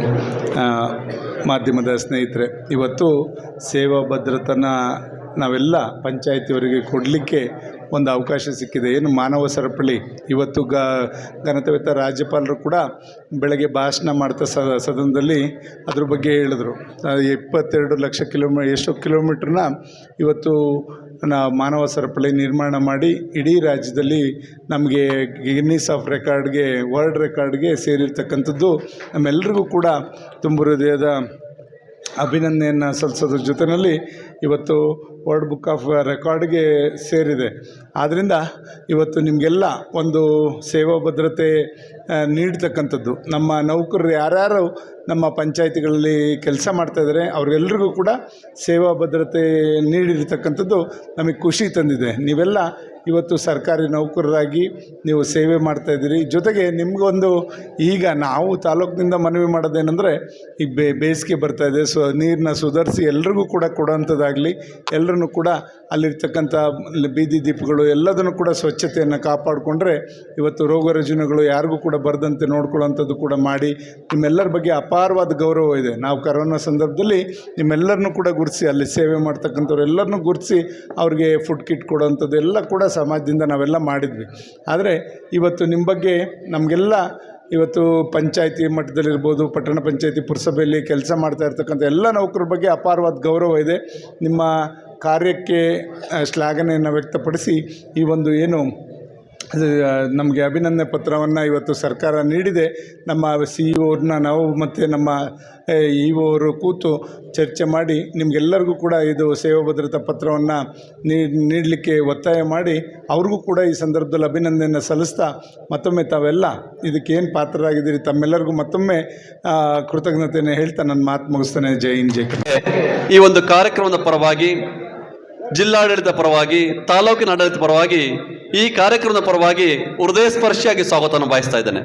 হবে ಮಾಧ್ಯಮದ ಸ್ನೇಹಿತರೆ, ಇವತ್ತು ಸೇವಾ ಭದ್ರತನ ನಾವೆಲ್ಲ ಪಂಚಾಯತಿಯವರಿಗೆ ಕೊಡಲಿಕ್ಕೆ ಒಂದು ಅವಕಾಶ ಸಿಕ್ಕಿದೆ. ಏನು ಮಾನವ ಸರಪಳಿ, ಇವತ್ತು ಗ ಘನತವೇತ ರಾಜ್ಯಪಾಲರು ಕೂಡ ಬೆಳಗ್ಗೆ ಭಾಷಣ ಮಾಡ್ತಾ ಸದನದಲ್ಲಿ ಅದ್ರ ಬಗ್ಗೆ ಹೇಳಿದ್ರು. ಇಪ್ಪತ್ತೆರಡು ಲಕ್ಷ ಕಿಲೋಮೀ, ಎಷ್ಟು ಕಿಲೋಮೀಟ್ರನ್ನ ಇವತ್ತು ನಾ, ಮಾನವ ಸರಪಳಿ ನಿರ್ಮಾಣ ಮಾಡಿ ಇಡೀ ರಾಜ್ಯದಲ್ಲಿ ನಮಗೆ ಗಿನ್ನಿಸ್ ಆಫ್ ರೆಕಾರ್ಡ್ಗೆ ವರ್ಲ್ಡ್ ರೆಕಾರ್ಡ್ಗೆ ಸೇರಿರ್ತಕ್ಕಂಥದ್ದು ನಮ್ಮೆಲ್ಲರಿಗೂ ಕೂಡ ತುಂಬ ಹೃದಯದ ಅಭಿನಂದನೆಯನ್ನು ಸಲ್ಲಿಸೋದ್ರ ಜೊತೆಯಲ್ಲಿ ಇವತ್ತು ವರ್ಲ್ಡ್ ಬುಕ್ ಆಫ್ ರೆಕಾರ್ಡ್ಗೆ ಸೇರಿದೆ. ಆದ್ದರಿಂದ ಇವತ್ತು ನಿಮಗೆಲ್ಲ ಒಂದು ಸೇವಾ ಭದ್ರತೆ ನೀಡ್ತಕ್ಕಂಥದ್ದು. ನಮ್ಮ ನೌಕರರು ಯಾರ್ಯಾರು ನಮ್ಮ ಪಂಚಾಯಿತಿಗಳಲ್ಲಿ ಕೆಲಸ ಮಾಡ್ತಾಯಿದ್ದಾರೆ ಅವ್ರಿಗೆಲ್ರಿಗೂ ಕೂಡ ಸೇವಾ ಭದ್ರತೆ ನೀಡಿರ್ತಕ್ಕಂಥದ್ದು ನಮಗೆ ಖುಷಿ ತಂದಿದೆ. ನೀವೆಲ್ಲ ಇವತ್ತು ಸರ್ಕಾರಿ ನೌಕರರಾಗಿ ನೀವು ಸೇವೆ ಮಾಡ್ತಾಯಿದ್ದೀರಿ ಜೊತೆಗೆ ನಿಮಗೊಂದು ಈಗ ನಾವು ತಾಲೂಕಿನಿಂದ ಮನವಿ ಮಾಡೋದೇನೆಂದರೆ ಬೇ, ಬೇಸಿಗೆ ಬರ್ತಾಯಿದೆ ಸೊ ನೀರನ್ನ ಸುಧಾರಿಸಿ ಎಲ್ರಿಗೂ ಕೂಡ ಕೊಡೋಂಥದ್ದಾಗಲಿ ಎಲ್ಲರನ್ನು ಕೂಡ ಅಲ್ಲಿರ್ತಕ್ಕಂಥ ಬೀದಿ ದೀಪಗಳು ಎಲ್ಲದನ್ನು ಕೂಡ ಸ್ವಚ್ಛತೆಯನ್ನು ಕಾಪಾಡಿಕೊಂಡ್ರೆ ಇವತ್ತು ರೋಗ ರುಜಿನಗಳು ಯಾರಿಗೂ ಕೂಡ ಬರದಂತೆ ನೋಡ್ಕೊಳ್ಳೋಂಥದ್ದು ಕೂಡ ಮಾಡಿ ನಿಮ್ಮೆಲ್ಲರ ಬಗ್ಗೆ ಅಪಾರವಾದ ಗೌರವ ಇದೆ. ನಾವು ಕರೋನಾ ಸಂದರ್ಭದಲ್ಲಿ ನಿಮ್ಮೆಲ್ಲರನ್ನೂ ಕೂಡ ಗುರುತಿಸಿ ಅಲ್ಲಿ ಸೇವೆ ಮಾಡ್ತಕ್ಕಂಥವ್ರು ಎಲ್ಲರನ್ನು ಗುರುತಿಸಿ ಅವ್ರಿಗೆ ಫುಡ್ ಕಿಟ್ ಕೊಡೋವಂಥದ್ದು ಎಲ್ಲ ಕೂಡ ಸಮಾಜದಿಂದ ನಾವೆಲ್ಲ ಮಾಡಿದ್ವಿ. ಆದರೆ ಇವತ್ತು ನಿಮ್ಮ ಬಗ್ಗೆ ನಮಗೆಲ್ಲ ಇವತ್ತು ಪಂಚಾಯಿತಿ ಮಟ್ಟದಲ್ಲಿರ್ಬೋದು, ಪಟ್ಟಣ ಪಂಚಾಯಿತಿ ಪುರಸಭೆಯಲ್ಲಿ ಕೆಲಸ ಮಾಡ್ತಾ ಇರ್ತಕ್ಕಂಥ ಎಲ್ಲ ನೌಕರರ ಬಗ್ಗೆ ಅಪಾರವಾದ ಗೌರವ ಇದೆ. ನಿಮ್ಮ ಕಾರ್ಯಕ್ಕೆ ಶ್ಲಾಘನೆಯನ್ನು ವ್ಯಕ್ತಪಡಿಸಿ ಈ ಒಂದು ಏನು ನಮಗೆ ಅಭಿನಂದನೆ ಪತ್ರವನ್ನು ಇವತ್ತು ಸರ್ಕಾರ ನೀಡಿದೆ. ನಮ್ಮ ಸಿ ಇ ಅವ್ರನ್ನ ನಾವು ಮತ್ತು ನಮ್ಮ ಇ ಅವರು ಕೂತು ಚರ್ಚೆ ಮಾಡಿ ನಿಮಗೆಲ್ಲರಿಗೂ ಕೂಡ ಇದು ಸೇವಾ ಭದ್ರತಾ ಪತ್ರವನ್ನು ನೀಡಲಿಕ್ಕೆ ಒತ್ತಾಯ ಮಾಡಿ ಅವ್ರಿಗೂ ಕೂಡ ಈ ಸಂದರ್ಭದಲ್ಲಿ ಅಭಿನಂದನೆಯನ್ನು ಸಲ್ಲಿಸ್ತಾ ಮತ್ತೊಮ್ಮೆ ತಾವೆಲ್ಲ ಇದಕ್ಕೇನು ಪಾತ್ರರಾಗಿದ್ದೀರಿ? ತಮ್ಮೆಲ್ಲರಿಗೂ ಮತ್ತೊಮ್ಮೆ ಕೃತಜ್ಞತೆಯನ್ನು ಹೇಳ್ತಾ ನನ್ನ ಮಾತು ಮುಗಿಸ್ತಾನೆ. ಜೈ ಹಿಂದ್, ಜೈ ಈ ಒಂದು ಕಾರ್ಯಕ್ರಮದ ಪರವಾಗಿ ಜಿಲ್ಲಾಡಳಿತ ಪರವಾಗಿ, ತಾಲೂಕಿನ ಆಡಳಿತ ಪರವಾಗಿ, ಈ ಕಾರ್ಯಕ್ರಮದ ಪರವಾಗಿ ಹೃದಯ ಸ್ಪರ್ಶಿಯಾಗಿ ಸ್ವಾಗತವನ್ನು ಬಯಸ್ತಾ ಇದ್ದೇನೆ.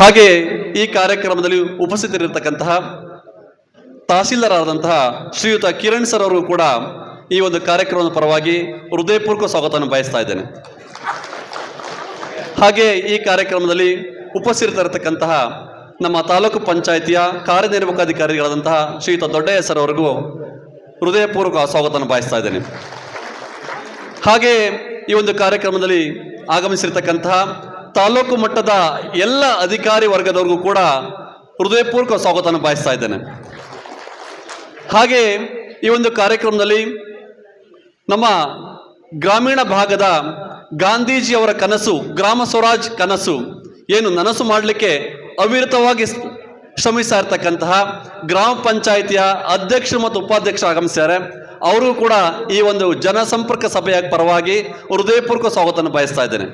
ಹಾಗೆ ಈ ಕಾರ್ಯಕ್ರಮದಲ್ಲಿ ಉಪಸ್ಥಿತರಿರ್ತಕ್ಕಂತಹ ತಹಸೀಲ್ದಾರರಾದಂತಹ ಶ್ರೀಯುತ ಕಿರಣ್ ಸರ್ ಅವರು ಕೂಡ ಈ ಒಂದು ಕಾರ್ಯಕ್ರಮದ ಪರವಾಗಿ ಹೃದಯಪೂರ್ವಕ ಸ್ವಾಗತವನ್ನು ಬಯಸ್ತಾ ಇದ್ದೇನೆ. ಹಾಗೆ ಈ ಕಾರ್ಯಕ್ರಮದಲ್ಲಿ ಉಪಸ್ಥಿತರಿರ್ತಕ್ಕಂತಹ ನಮ್ಮ ತಾಲೂಕು ಪಂಚಾಯಿತಿಯ ಕಾರ್ಯನಿರ್ವಾಹಕಾಧಿಕಾರಿಗಳಾದಂತಹ ಶ್ರೀಯುತ ದೊಡ್ಡಯ್ಯ ಸರ್ ಅವರಿಗೂ ಹೃದಯಪೂರ್ವಕ ಸ್ವಾಗತವನ್ನು ಬಯಸ್ತಾ ಇದ್ದೇನೆ. ಹಾಗೆ ಈ ಒಂದು ಕಾರ್ಯಕ್ರಮದಲ್ಲಿ ಆಗಮಿಸಿರ್ತಕ್ಕಂತಹ ತಾಲೂಕು ಮಟ್ಟದ ಎಲ್ಲ ಅಧಿಕಾರಿ ವರ್ಗದವರಿಗೂ ಕೂಡ ಹೃದಯಪೂರ್ವಕ ಸ್ವಾಗತವನ್ನು ಬಯಸ್ತಾ ಇದ್ದೇನೆ. ಹಾಗೆ ಈ ಒಂದು ಕಾರ್ಯಕ್ರಮದಲ್ಲಿ ನಮ್ಮ ಗ್ರಾಮೀಣ ಭಾಗದ ಗಾಂಧೀಜಿಯವರ ಕನಸು, ಗ್ರಾಮ ಸ್ವರಾಜ್ ಕನಸು ಏನು ನನಸು ಮಾಡಲಿಕ್ಕೆ ಅವಿರತವಾಗಿ ಶ್ರಮಿಸ್ತಾ ಇರ್ತಕ್ಕಂತಹ ಗ್ರಾಮ ಪಂಚಾಯಿತಿಯ ಅಧ್ಯಕ್ಷರು ಮತ್ತು ಉಪಾಧ್ಯಕ್ಷರು ಆಗಮಿಸಿದ್ದಾರೆ. ಅವರು ಕೂಡ ಈ ಒಂದು ಜನಸಂಪರ್ಕ ಸಭೆಯ ಪರವಾಗಿ ಹೃದಯಪೂರ್ವಕ ಸ್ವಾಗತವನ್ನು ಬಯಸ್ತಾ ಇದ್ದೇನೆ.